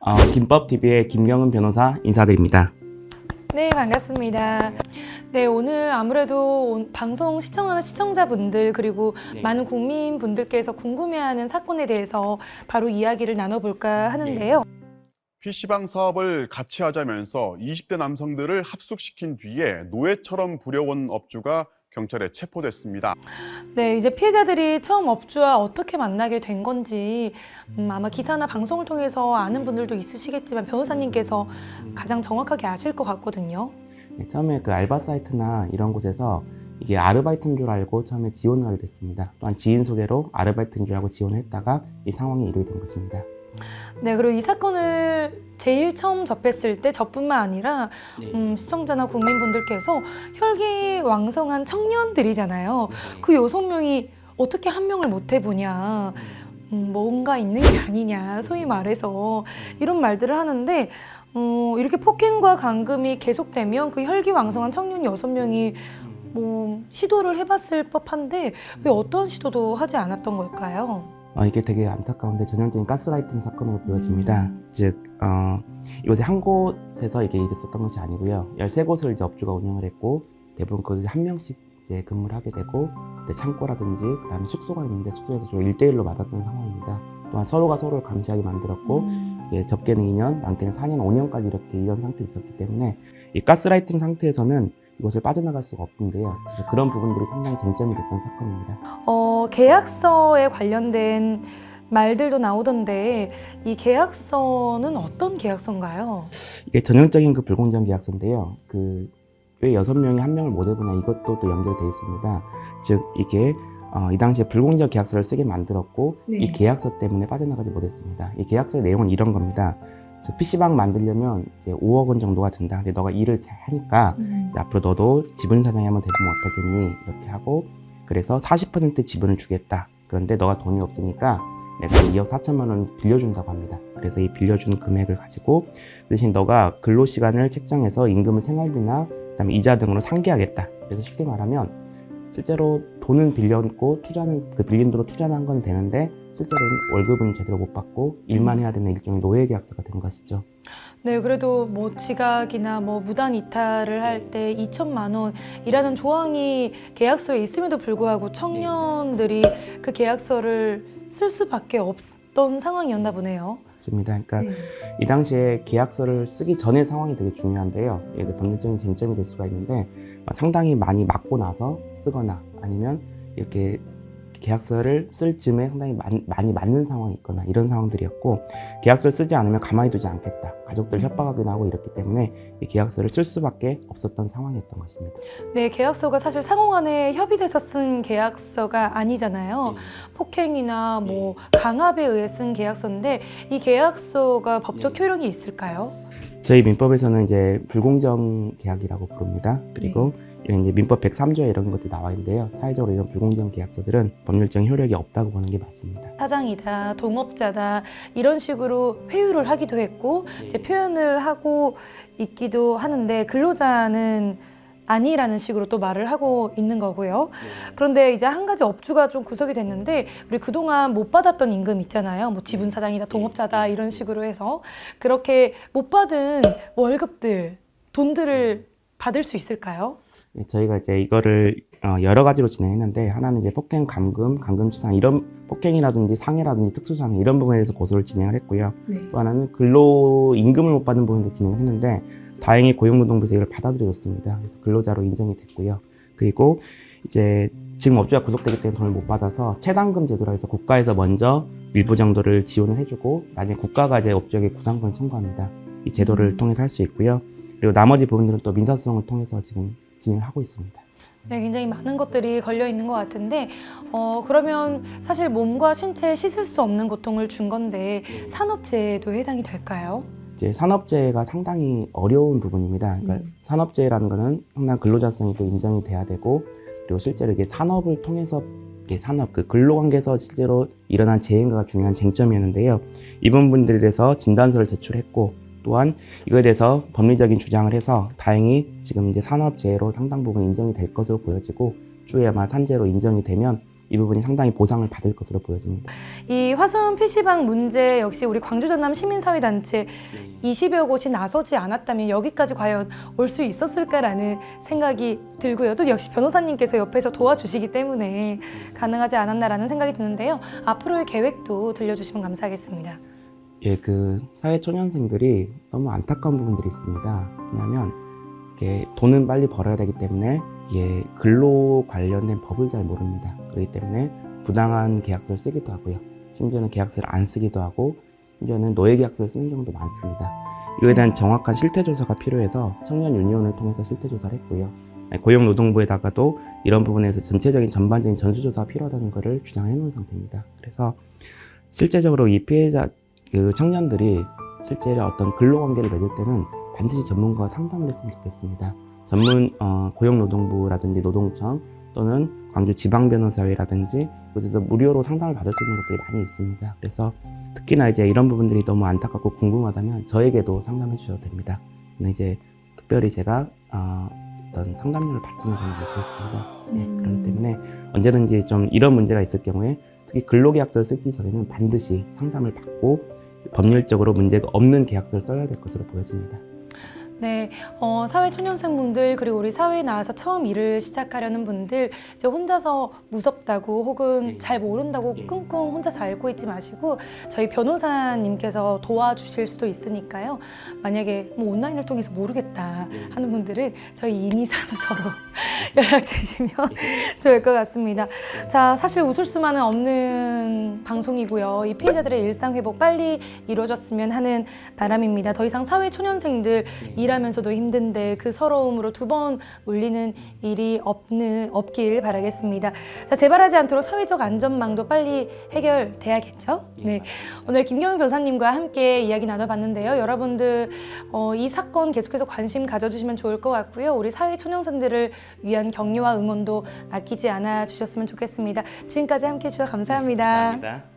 어, 김법TV의 김경은 변호사 인사드립니다. 네, 반갑습니다. 네, 오늘 아무래도 온- 방송 시청하는 시청자분들 그리고 네. 많은 국민분들께서 궁금해하는 사건에 대해서 바로 이야기를 나눠볼까 하는데요. PC방 사업을 같이 하자면서 20대 남성들을 합숙시킨 뒤에 노예처럼 부려온 업주가 경찰에 체포됐습니다. 네, 이제 피해자들이 처음 업주와 어떻게 만나게 된 건지 음, 아마 기사나 방송을 통해서 아는 분들도 있으시겠지만 변호사님께서 가장 정확하게 아실 것 같거든요. 네, 처음에 그 알바 사이트나 이런 곳에서 이게 아르바이트인 줄 알고 처음에 지원을 하게 됐습니다. 또한 지인 소개로 아르바이트인 줄 알고 지원을 했다가 이 상황에 이르게 된 것입니다. 네, 그리고 이 사건을 제일 처음 접했을 때 저뿐만 아니라 음, 시청자나 국민분들께서 혈기 왕성한 청년들이잖아요. 그 여섯 명이 어떻게 한 명을 못 해보냐. 음, 뭔가 있는 게 아니냐. 소위 말해서 이런 말들을 하는데 어, 이렇게 폭행과 감금이 계속되면 그 혈기왕성한 청년 여섯 명이 뭐 시도를 해봤을 법한데 왜 어떤 시도도 하지 않았던 걸까요? 어, 이게 되게 안타까운데 전형적인 가스라이팅 사건으로 보여집니다. 즉, 어, 이곳에 한 곳에서 이게 있었던 것이 아니고요. 13곳을 이제 업주가 운영을 했고, 대부분 거기서 한 명씩 이제 근무를 하게 되고, 창고라든지, 그 다음에 숙소가 있는데 숙소에서 주로 1대1로 맞았던 상황입니다. 또한 서로가 서로를 감시하게 만들었고, 음. 이게 적게는 2년, 많게는 4년, 5년까지 이렇게 이런 상태에 있었기 때문에, 이 가스라이팅 상태에서는 이것을 빠져나갈 수가 없는데요. 그런 부분들이 상당히 쟁점이 됐던 사건입니다. 어, 계약서에 관련된 말들도 나오던데 이 계약서는 어떤 계약서인가요? 이게 전형적인 그 불공정 계약서인데요. 그 왜 여섯 명이 한 명을 못 해보냐 이것도 또 연결돼 있습니다. 즉 이게 어, 이 당시에 불공정 계약서를 쓰게 만들었고 네. 이 계약서 때문에 빠져나가지 못했습니다. 이 계약서의 내용은 이런 겁니다. 즉 PC방 만들려면 이제 5억 원 정도가 든다. 근데 너가 일을 잘 하니까 이제 앞으로 너도 지분 사장이 한번 되면 어떻겠니? 이렇게 하고 그래서 40% 지분을 주겠다. 그런데 너가 돈이 없으니까 내가 2억 4천만 원 빌려준다고 합니다. 그래서 이 빌려준 금액을 가지고 대신 너가 근로 시간을 책정해서 임금을 생활비나 그다음에 이자 등으로 상기하겠다. 그래서 쉽게 말하면 실제로 돈은 빌렸고 투자는 그 빌린 돈으로 투자는 한건 되는데 실제로는 월급은 제대로 못 받고 일만 해야 되는 일종의 노예 계약서가 된 것이죠. 네, 그래도 뭐 지각이나 뭐 무단 이탈을 할 때 2천만 원이라는 조항이 계약서에 있음에도 불구하고 청년들이 그 계약서를 쓸 수밖에 없던 상황이었나 보네요. 맞습니다. 그러니까 이 당시에 계약서를 쓰기 전의 상황이 되게 중요한데요. 이게 법률적인 쟁점이 될 수가 있는데 어, 상당히 많이 맞고 나서 쓰거나 아니면 이렇게 계약서를 쓸 즈음에 상당히 많이, 맞는 상황이 있거나 이런 상황들이었고 계약서를 쓰지 않으면 가만히 두지 않겠다. 가족들 협박하기도 하고 이렇기 때문에 이 계약서를 쓸 수밖에 없었던 상황이었던 것입니다. 네, 계약서가 사실 상호간에 협의돼서 쓴 계약서가 아니잖아요. 폭행이나 뭐 강압에 의해 쓴 계약서인데 이 계약서가 법적 효력이 있을까요? 저희 민법에서는 이제 불공정 계약이라고 부릅니다. 그리고 이런 이제 민법 103조에 이런 것들이 나와 있는데요. 사회적으로 이런 불공정 계약서들은 법률적인 효력이 없다고 보는 게 맞습니다. 사장이다, 동업자다 이런 식으로 회유를 하기도 했고 이제 표현을 하고 있기도 하는데 근로자는 아니라는 식으로 또 말을 하고 있는 거고요. 그런데 이제 한 가지 업주가 좀 구속이 됐는데 우리 그동안 못 받았던 임금 있잖아요. 뭐 지분 사장이다, 동업자다 이런 식으로 해서 그렇게 못 받은 월급들, 돈들을 받을 수 있을까요? 네, 저희가 이제 이거를 어, 여러 가지로 진행했는데 하나는 이제 폭행 감금, 감금치상 이런 폭행이라든지 상해라든지 특수상해 이런 부분에 대해서 고소를 진행을 했고요. 또 하나는 근로 임금을 못 받는 부분도 진행을 했는데 다행히 고용노동부에서 이걸 받아들여줬습니다. 그래서 근로자로 인정이 됐고요. 그리고 이제 지금 업주가 구속되기 때문에 돈을 못 받아서 체당금 제도라 해서 국가에서 먼저 일부 정도를 지원을 해주고 나중에 국가가 이제 업주에게 구상권을 청구합니다. 이 제도를 통해서 할 수 있고요. 그리고 나머지 부분들은 또 민사소송을 통해서 지금 진행을 하고 있습니다. 네, 굉장히 많은 것들이 걸려 있는 것 같은데, 어, 그러면 사실 몸과 신체에 씻을 수 없는 고통을 준 건데, 산업재해도 해당이 될까요? 이제 산업재해가 상당히 어려운 부분입니다. 그러니까 음. 산업재해라는 거는 상당히 근로자성이 또 인정이 돼야 되고 그리고 실제로 이게 산업을 통해서 이게 산업 그 근로관계에서 실제로 일어난 재해인가가 중요한 쟁점이었는데요. 이 부분들에 대해서 진단서를 제출했고 또한 이거에 대해서 법리적인 주장을 해서 다행히 지금 이제 산업재해로 상당 부분 인정이 될 것으로 보여지고 추후에 아마 산재로 인정이 되면 이 부분이 상당히 보상을 받을 것으로 보여집니다. 이 화순 PC방 문제 역시 우리 광주 전남 시민사회단체 20여 곳이 나서지 않았다면 여기까지 과연 올 수 있었을까라는 생각이 들고요. 또 역시 변호사님께서 옆에서 도와주시기 때문에 가능하지 않았나라는 생각이 드는데요. 앞으로의 계획도 들려주시면 감사하겠습니다. 예, 그 사회 초년생들이 너무 안타까운 부분들이 있습니다. 왜냐하면 이게 돈은 빨리 벌어야 되기 때문에 이게 근로 관련된 법을 잘 모릅니다. 그렇기 때문에 부당한 계약서를 쓰기도 하고요. 심지어는 계약서를 안 쓰기도 하고 심지어는 노예 계약서를 쓰는 경우도 많습니다. 이거에 대한 정확한 실태 조사가 필요해서 청년 유니온을 통해서 실태 조사를 했고요. 고용노동부에다가도 이런 부분에서 전체적인 전반적인 전수조사가 필요하다는 것을 주장해 놓은 상태입니다. 그래서 실제적으로 이 피해자 그 청년들이 실제 어떤 근로관계를 맺을 때는 반드시 전문가와 상담을 했으면 좋겠습니다. 전문 어, 고용노동부라든지 노동청 또는 광주 지방변호사회라든지 그곳에서 무료로 상담을 받을 수 있는 것들이 많이 있습니다. 그래서 특히나 이제 이런 부분들이 너무 안타깝고 궁금하다면 저에게도 상담해 주셔도 됩니다. 근데 이제 특별히 제가 어, 어떤 상담료를 받지는 저는 못했습니다. 네, 음. 그렇기 때문에 언제든지 좀 이런 문제가 있을 경우에 특히 근로계약서를 쓰기 전에는 반드시 상담을 받고 법률적으로 문제가 없는 계약서를 써야 될 것으로 보여집니다. 네, 어, 사회 초년생분들 그리고 우리 사회에 나와서 처음 일을 시작하려는 분들 이제 혼자서 무섭다고 혹은 네. 잘 모른다고 네. 끙끙 혼자서 앓고 있지 마시고 저희 변호사님께서 도와주실 수도 있으니까요. 만약에 뭐 온라인을 통해서 모르겠다 네. 하는 분들은 저희 인이사무소로 연락 주시면 좋을 것 같습니다. 자, 사실 웃을 수만은 없는 방송이고요. 이 피해자들의 일상 회복 빨리 이루어졌으면 하는 바람입니다. 더 이상 사회 초년생들 일 하면서도 힘든데 그 서러움으로 두번 울리는 일이 없는 없길 바라겠습니다. 자, 재발하지 않도록 사회적 안전망도 빨리 해결돼야겠죠? 네. 오늘 김경훈 변사님과 함께 이야기 나눠봤는데요. 여러분들 어, 이 사건 계속해서 관심 가져주시면 좋을 것 같고요. 우리 사회 초년생들을 위한 격려와 응원도 아끼지 않아 주셨으면 좋겠습니다. 지금까지 함께 해주셔서 감사합니다. 감사합니다.